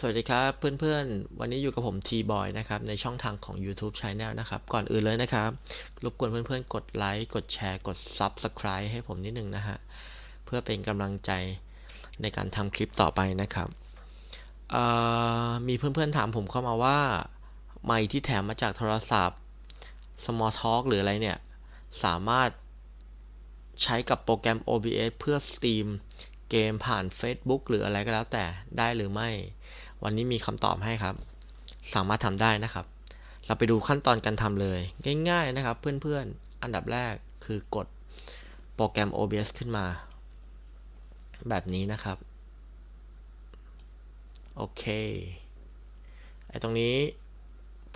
สวัสดีครับเพื่อนๆ วันนี้อยู่กับผม T-Boy นะครับในช่องทางของ YouTube Channel นะครับ ก่อนอื่นเลยนะครับรบกวนเพื่อนๆ กดไลค์กดแชร์กด Subscribe ให้ผมนิดนึงนะฮะ เพื่อเป็นกำลังใจในการทำคลิปต่อไปนะครับเอ่อมีเพื่อนๆ ถามผมเข้ามาว่าไมค์ที่แถมมาจากโทรศัพท์ Small Talk หรืออะไรเนี่ย สามารถใช้กับโปรแกรม OBS เพื่อสตรีมเกมผ่าน Facebook หรืออะไรก็แล้วแต่ได้หรือไม่ วันนี้มีคำตอบให้ครับ สามารถทำได้นะครับ เราไปดูขั้นตอนการทำเลย ง่าย ๆนะครับ เพื่อนๆ อันดับแรกคือกดโปรแกรม OBS ขึ้นมา แบบนี้นะครับ โอเค ไอตรงนี้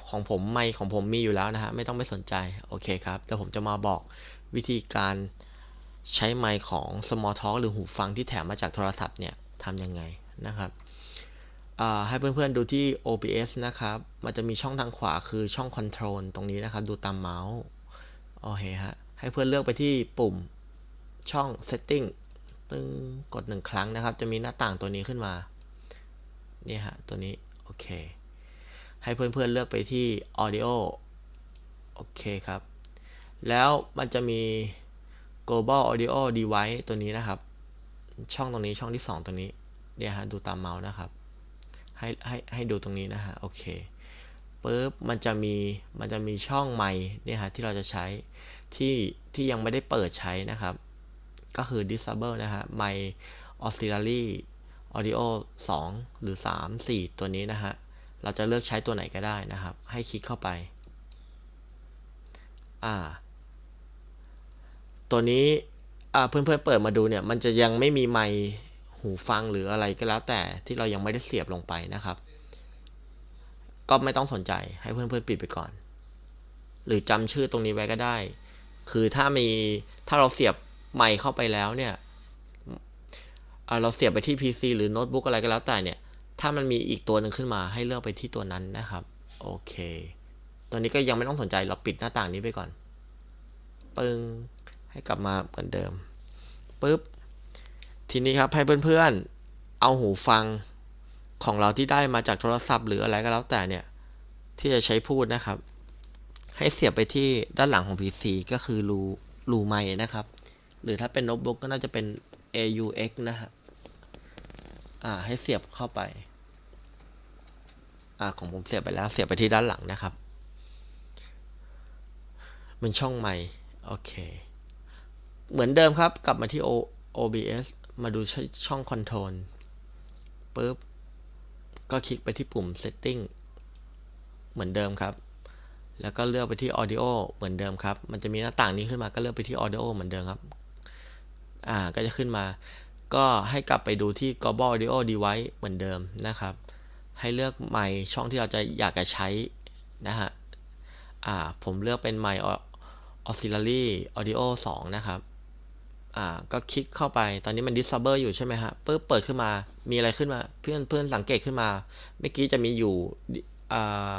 ของผมไมค์ของผมมีอยู่แล้วนะฮะ ไม่ต้องไปสนใจ โอเคครับเดี๋ยวผมจะมาบอกวิธีการใช้ไมค์ของ Small Talk หรือหูฟังที่แถมมาจากโทรศัพท์เนี่ยทำยังไงนะครับ ให้เพื่อนๆดูที่ OBS นะครับ มันจะมีช่องทางขวาคือช่อง Control ตรงนี้นะครับ ดูตามเมาส์ โอเคฮะ ให้เพื่อนเลือกไปที่ปุ่มช่อง Setting ตึงกดหนึ่งครั้งนะครับ จะมีหน้าต่างตัวนี้ขึ้นมาเนี่ยฮะ ตัวนี้ โอเค ให้เพื่อนๆเลือกไปที่ Audio โอเคครับ แล้วมันจะมี global audio device ตัวนี้นะครับ ช่องตรงนี้ช่องที่ 2 ตรงนี้ เนี่ยฮะ ดูตามเมาส์นะครับ ให้ให้ให้ดูตรงนี้นะฮะ โอเคปุ๊บมันจะมีมันจะมีช่องไมค์เนี่ยฮะที่เราจะใช้ที่ที่ยังไม่ได้เปิดใช้นะครับ ก็คือ disable นะฮะไมค์ auxiliary audio 2 หรือ 3 4 ตัวนี้นะฮะ เราจะเลือกใช้ตัวไหนก็ได้นะครับ ให้คลิกเข้าไป อ่า ตัวนี้ อ่า เพื่อนๆเปิดมาดูเนี่ย มันจะยังไม่มีไมค์ หูฟังหรืออะไรก็แล้วแต่ที่เรายังไม่ได้เสียบลงไปนะครับ ก็ไม่ต้องสนใจให้เพื่อนๆปิดไปก่อน หรือจำชื่อตรงนี้ไว้ก็ได้ คือถ้ามีถ้าเราเสียบไมค์เข้าไปแล้วเนี่ยเราเสียบไปที่ PC หรือโน้ตบุ๊กอะไรก็แล้วแต่เนี่ย ถ้ามันมีอีกตัวหนึ่งขึ้นมาให้เลือกไปที่ตัวนั้นนะครับ โอเคตัวนี้ก็ยังไม่ต้องสนใจเราปิดหน้าต่างนี้ไปก่อน ปึ้งให้กลับมาเหมือนเดิมปุ๊บ ทีนี้ครับให้เพื่อนๆ เอาหูฟังของเราที่ได้มาจากโทรศัพท์หรืออะไรก็แล้วแต่เนี่ย ที่จะใช้พูดนะครับ ให้เสียบไปที่ด้านหลังของ PC ก็คือรูรูไม้นะครับ หรือถ้าเป็นโน้ตบุ๊กก็น่าจะเป็น AUX นะฮะอ่าให้เสียบเข้าไป อ่าของผมเสียบไปแล้วเสียบไปที่ด้านหลังนะครับเป็นช่องไม้โอเค เหมือนเดิมครับกลับมาที่ OBS มาดูช่อง Control ปุ๊บ ก็คลิกไปที่ปุ่ม Setting เหมือนเดิมครับ แล้วก็เลือกไปที่ Audio เหมือนเดิมครับ มันจะมีหน้าต่างนี้ขึ้นมาก็เลือกไปที่ Audio เหมือนเดิมครับ อ่า ก็จะขึ้นมา ก็ให้กลับไปดูที่ Global Audio Device เหมือนเดิมนะครับ ให้เลือกไมค์ช่องที่เราจะอยากจะใช้นะฮะ อ่า ผมเลือกเป็นไมค์ auxiliary audio 2 นะครับ อ่าก็คลิกเข้าไปตอนนี้มัน disable อร์อยู่ใช่ไหมฮะปุ๊บเปิดขึ้นมามีอะไรขึ้นมา เพื่อนเพื่อนสังเกตขึ้นมา เมื่อกี้จะมีอยู่อ่า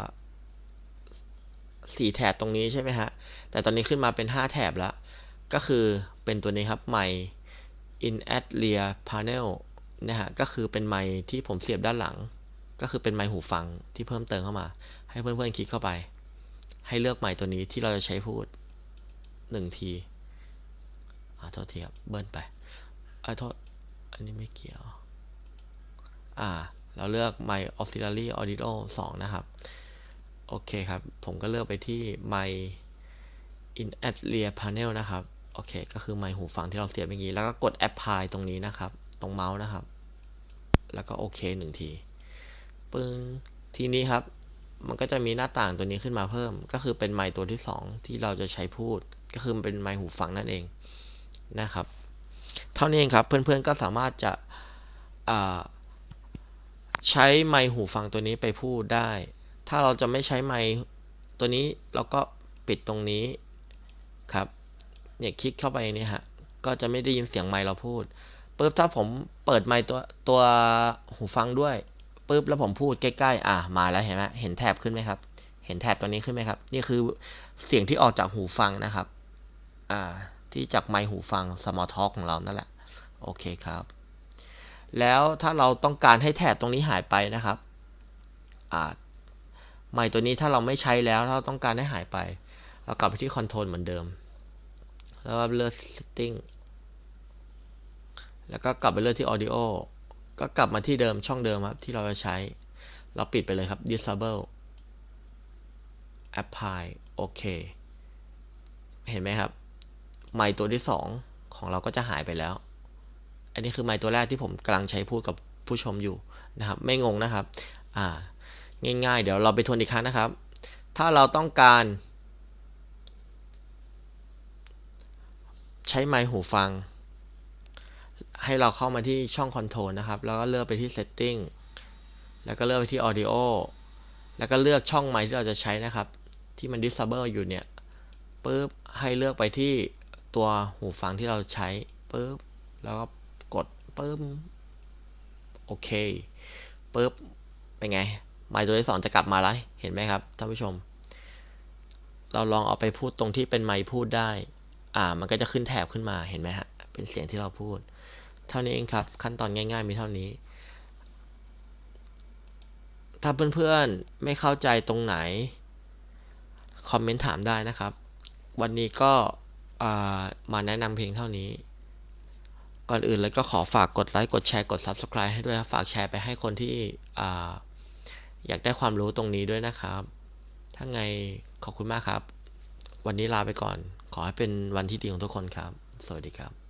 สี่แถบตรงนี้ใช่ไหมฮะ แต่ตอนนี้ขึ้นมาเป็น 5 แถบแล้ว ก็คือเป็นตัวนี้ครับไมค์ in at rear panel นะฮะ ก็คือเป็นไมค์ที่ผมเสียบด้านหลัง ก็คือเป็นไมค์หูฟังที่เพิ่มเติมเข้ามา ให้เพื่อนๆคลิกเข้าไป ให้เลือกไมค์ตัวนี้ที่เราจะใช้พูดหนึ่งที อ่าโทษทีครับเบิ้ลไปอ่าโทษอันนี้ไม่เกี่ยว อ่า เราเลือก My Auxiliary Audio 2 นะครับ โอเคครับ ผมก็เลือกไปที่ My In at Rear Panel นะครับ โอเค ก็คือไมค์หูฟังที่เราเสียบเมื่อกี้ แล้วก็กด Apply ตรงนี้นะครับ ตรงเมาส์นะครับ แล้วก็โอเคหนึ่งที ปึ้ง ทีนี้ครับ มันก็จะมีหน้าต่างตัวนี้ขึ้นมาเพิ่ม ก็คือเป็นไมค์ตัวที่ 2 ที่เราจะใช้พูด ก็คือเป็นไมค์หูฟังนั่นเอง นะครับ เท่านี้เองครับเพื่อนๆก็สามารถจะใช้ไมค์หูฟังตัวนี้ไปพูดได้ ถ้าเราจะไม่ใช้ไมค์ตัวนี้เราก็ปิดตรงนี้ครับเนี่ยคลิกเข้าไปนี่ฮะก็จะไม่ได้ยินเสียงไมค์เราพูดปุ๊บถ้าผมเปิดไมค์ตัวตัวหูฟังด้วยปุ๊บแล้วผมพูดใกล้ๆ อะมาแล้วเห็นไหมเห็นแถบขึ้นไหมครับ เห็นแถบตัวนี้ขึ้นไหมครับ นี่คือเสียงที่ออกจากหูฟังนะครับ อ่า ที่จากไมค์หูฟัง Small Talk ของเรานั่นแหละ โอเคครับ แล้วถ้าเราต้องการให้แถบตรงนี้หายไปนะครับอ่าไมค์ตัวนี้ถ้าเราไม่ใช้แล้วเราต้องการให้หายไป เรากลับไปที่คอนโทรลเหมือนเดิม แล้วเลือก setting แล้วก็กลับไปเลือกที่ audio ก็กลับมาที่เดิมช่องเดิมครับที่เราจะใช้ เราปิดไปเลยครับ disable apply โอเค เห็นไหมครับ ไมค์ตัวที่ 2 ของเราก็จะหายไปแล้ว อันนี้คือไมค์ตัวแรกที่ผมกำลังใช้พูดกับผู้ชมอยู่นะครับ ไม่งงนะครับอ่าง่ายๆ เดี๋ยวเราไปทวนอีกครั้งนะครับ ถ้าเราต้องการ ใช้ไมค์หูฟัง ให้เราเข้ามาที่ช่องคอนโทรลนะครับ แล้วก็เลือกไปที่ setting แล้วก็เลือกไปที่ audio แล้วก็เลือกช่องไมค์ที่เราจะใช้นะครับ ที่มัน disable อยู่เนี่ยปุ๊บให้เลือกไปที่ ตัวหูฟังที่เราใช้ปุ๊บแล้วก็กดปุ๊บโอเคปุ๊บเป็นไงไมค์ตัวที่สองจะกลับมาแล้วเห็นไหมครับท่านผู้ชม เราลองเอาไปพูดตรงที่เป็นไมค์พูดได้ อ่า มันก็จะขึ้นแถบขึ้นมาเห็นไหมฮะเป็นเสียงที่เราพูด เท่านี้เองครับ ขั้นตอนง่าย ๆ มีเท่านี้ ถ้าเพื่อนๆไม่เข้าใจตรงไหน คอมเมนต์ถามได้นะครับ วันนี้ก็ มาแนะนำเพียงเท่านี้ ก่อนอื่นเลยก็ขอฝากกดไลค์ กดแชร์ กด Subscribe ให้ด้วย ฝากแชร์ไปให้คนที่ออยากได้ความรู้ตรงนี้ด้วยนะครับ ถ้าไงขอบคุณมากครับ วันนี้ลาไปก่อน ขอให้เป็นวันที่ดีของทุกคนครับ สวัสดีครับ